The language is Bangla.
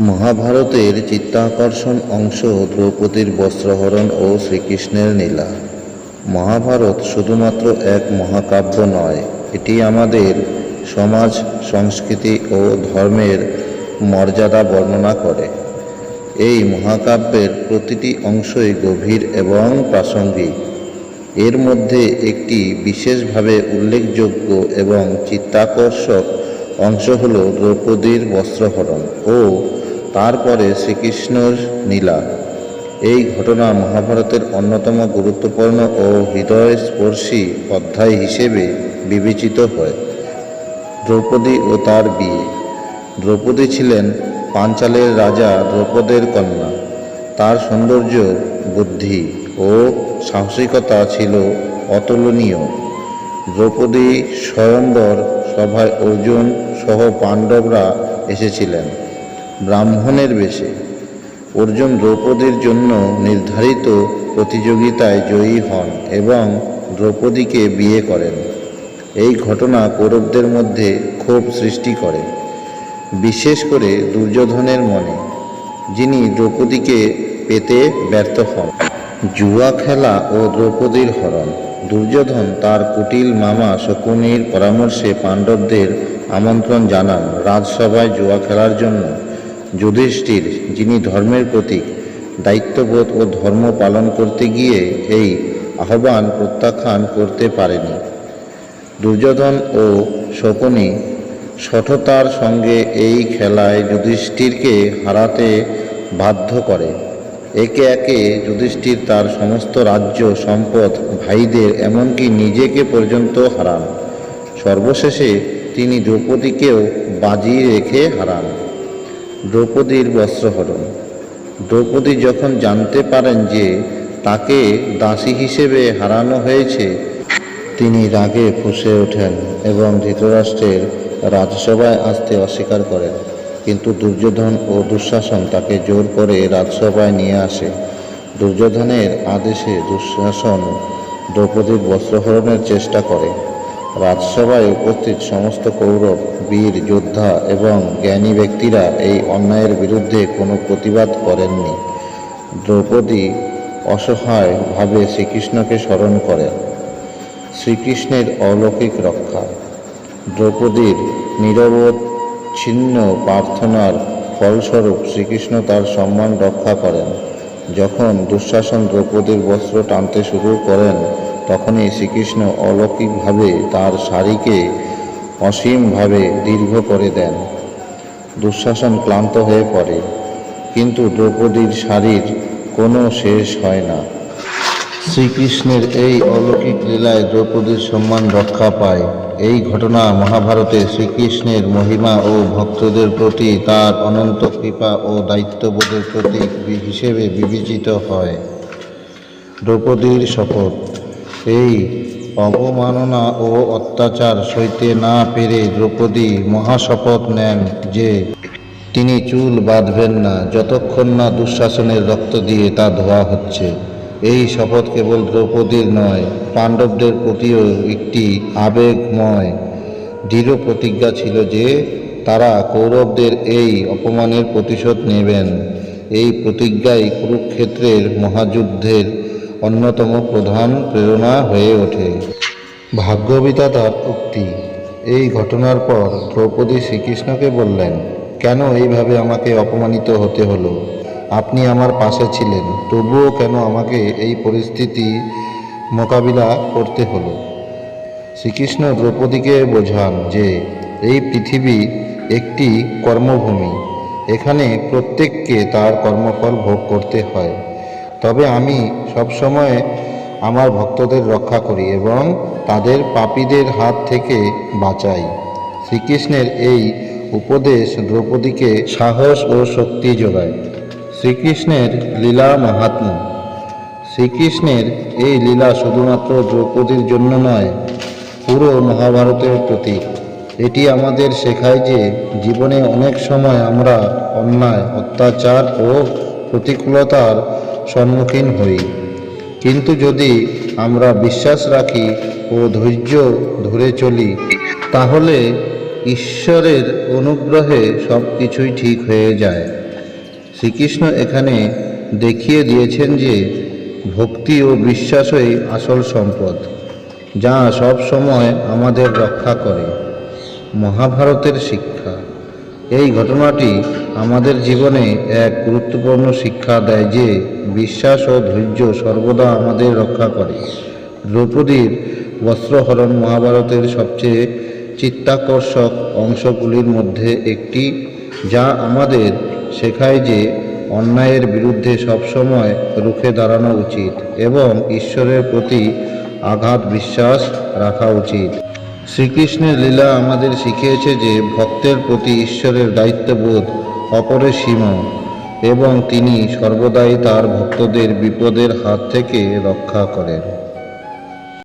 মহাভারতের চিত্তাকর্ষণ অংশ দ্রৌপদীর বস্ত্রহরণ ও শ্রীকৃষ্ণের নীলা। মহাভারত শুধুমাত্র এক মহাকাব্য নয়, এটি আমাদের সমাজ, সংস্কৃতি ও ধর্মের মর্যাদা বর্ণনা করে। এই মহাকাব্যের প্রতিটি অংশই গভীর এবং প্রাসঙ্গিক। এর মধ্যে একটি বিশেষভাবে উল্লেখযোগ্য এবং চিত্তাকর্ষক অংশ হল দ্রৌপদীর বস্ত্রহরণ ও তারপরে শ্রীকৃষ্ণর নীলা। এই ঘটনা মহাভারতের অন্যতম গুরুত্বপূর্ণ ও হৃদয়স্পর্শী অধ্যায় হিসেবে বিবেচিত হয়। দ্রৌপদী ও তার বিয়ে। দ্রৌপদী ছিলেন পাঞ্চালের রাজা দ্রৌপদের কন্যা। তার সৌন্দর্য, বুদ্ধি ও সাহসিকতা ছিল অতুলনীয়। দ্রৌপদী স্বয়ম্বর সভায় অর্জুন সহ পাণ্ডবরা এসেছিলেন। ব্রাহ্মণের বেশে। অর্জুন দ্রৌপদীর জন্য নির্ধারিত প্রতিযোগিতায় জয়ী হন এবং দ্রৌপদীকে বিয়ে করেন। এই ঘটনা কৌরবদের মধ্যে ক্ষোভ সৃষ্টি করে, বিশেষ করে দুর্যোধনের মনে, যিনি দ্রৌপদীকে পেতে ব্যর্থ হন। জুয়া খেলা ও দ্রৌপদীর হরণ, দুর্যোধন তার কুটিল মামা শকুনির পরামর্শে পাণ্ডবদের আমন্ত্রণ জানান রাজসভায় জুয়া খেলার জন্য। যুধিষ্ঠির, যিনি ধর্মের প্রতীক, দায়িত্ববোধ ও ধর্ম পালন করতে গিয়ে এই আহ্বান প্রত্যাখ্যান করতে পারেনি। দুর্যোধন ও শকুনি সঠতার সঙ্গে এই খেলায় যুধিষ্ঠিরকে হারাতে বাধ্য করে। একে একে যুধিষ্ঠির তার সমস্ত রাজ্য, সম্পদ, ভাইদের, এমনকি নিজেকে পর্যন্ত হারান। সর্বশেষে তিনি দ্রৌপদীকেও বাজি রেখে হারান। দ্রৌপদীর বস্ত্রহরণ দ্রৌপদী যখন জানতে পারেন যে তাকে দাসী হিসেবে হারানো হয়েছে, তিনি রাগে ফুঁসে ওঠেন এবং ধৃতরাষ্ট্রের রাজসভায় আসতে অস্বীকার করেন। কিন্তু দুর্যোধন ও দুঃশাসন তাকে জোর করে রাজসভায় নিয়ে আসে। দুর্যোধনের আদেশে দুঃশাসন দ্রৌপদীর বস্ত্রহরণের চেষ্টা করে। রাজসভায় উপস্থিত সমস্ত কৌরব, বীর, যোদ্ধা এবং জ্ঞানী ব্যক্তিরা এই অন্যায়ের বিরুদ্ধে কোনো প্রতিবাদ করেননি। দ্রৌপদী অসহায়ভাবে শ্রীকৃষ্ণকে স্মরণ করেন। শ্রীকৃষ্ণের অলৌকিক রক্ষা। দ্রৌপদীর নিরবচ্ছিন্ন প্রার্থনার ফলস্বরূপ শ্রীকৃষ্ণ তার সম্মান রক্ষা করেন। যখন দুঃশাসন দ্রৌপদীর বস্ত্র টানতে শুরু করেন তখনই শ্রীকৃষ্ণ অলৌকিকভাবে তার শাড়িকে অসীমভাবে দীর্ঘ করে দেন। দুঃশাসন ক্লান্ত হয়ে পড়ে, কিন্তু দ্রৌপদীর শাড়ির কোনো শেষ হয় না। শ্রীকৃষ্ণের এই অলৌকিক লীলায় দ্রৌপদীর সম্মান রক্ষা পায়। এই ঘটনা মহাভারতে শ্রীকৃষ্ণের মহিমা ও ভক্তদের প্রতি তার অনন্ত কৃপা ও দায়িত্ববোধের প্রতীক হিসেবে বিবেচিত হয়। দ্রৌপদীর শপথ এই অবমাননা ও অত্যাচার সইতে না পেরে দ্রৌপদী মহাশপথ নেন যে তিনি চুল বাঁধবেন না, যতক্ষণ না দুঃশাসনের রক্ত দিয়ে তা ধোয়া হচ্ছে। এই শপথ কেবল দ্রৌপদীর নয়, পাণ্ডবদের প্রতিও একটি আবেগময়, দৃঢ় প্রতিজ্ঞা ছিল যে তারা কৌরবদের এই অপমানের প্রতিশোধ নেবেন। এই প্রতিজ্ঞাই কুরুক্ষেত্রের মহাযুদ্ধের অন্যতম প্রধান প্রেরণা হয়ে ওঠে। ভাগ্যবিধাতার উক্তি। এই ঘটনার পর দ্রৌপদী শ্রীকৃষ্ণকে বললেন, কেন এইভাবে আমাকে অপমানিত হতে হলো? আপনি আমার পাশে ছিলেন, তবুও কেন আমাকে এই পরিস্থিতি মোকাবিলা করতে হলো? শ্রীকৃষ্ণ দ্রৌপদীকে বোঝান যে, এই পৃথিবী একটি কর্মভূমি। এখানে প্রত্যেককে তার কর্মফল ভোগ করতে হয়। তবে আমি সবসময় আমার ভক্তদের রক্ষা করি এবং তাদের পাপীদের হাত থেকে বাঁচাই। শ্রীকৃষ্ণের এই উপদেশ দ্রৌপদীকে সাহস ও শক্তি যোগায়। শ্রীকৃষ্ণের লীলা মাহাত্ম্য শ্রীকৃষ্ণের এই লীলা শুধুমাত্র দ্রৌপদীর জন্য নয়, পুরো মহাভারতের প্রতীক। এটি আমাদের শেখায় যে জীবনে অনেক সময় আমরা অন্যায়, অত্যাচার ও প্রতিকূলতার সম্মুখীন হই। কিন্তু যদি আমরা বিশ্বাস রাখি ও ধৈর্য ধরে চলি, তাহলে ঈশ্বরের অনুগ্রহে সব কিছুই ঠিক হয়ে যায়। শ্রীকৃষ্ণ এখানে দেখিয়ে দিয়েছেন যে, ভক্তি ও বিশ্বাসই আসল সম্পদ, যা সব সময় আমাদের রক্ষা করে। মহাভারতের শিক্ষা। এই ঘটনাটি আমাদের জীবনে এক গুরুত্বপূর্ণ শিক্ষা দেয় যে বিশ্বাস ও ধৈর্য সর্বদা আমাদের রক্ষা করে। দ্রৌপদীর বস্ত্রহরণ মহাভারতের সবচেয়ে চিত্তাকর্ষক অংশগুলির মধ্যে একটি, যা আমাদের শেখায় যে অন্যায়ের বিরুদ্ধে সবসময় রুখে দাঁড়ানো উচিত এবং ঈশ্বরের প্রতি আঘাত বিশ্বাস রাখা উচিত। শ্রীকৃষ্ণের লীলা আমাদের শিখিয়েছে যে ভক্তের প্রতি ঈশ্বরের দায়িত্ববোধ অপরিসীম এবং তিনি সর্বদাই তার ভক্তদের বিপদের হাত থেকে রক্ষা করেন।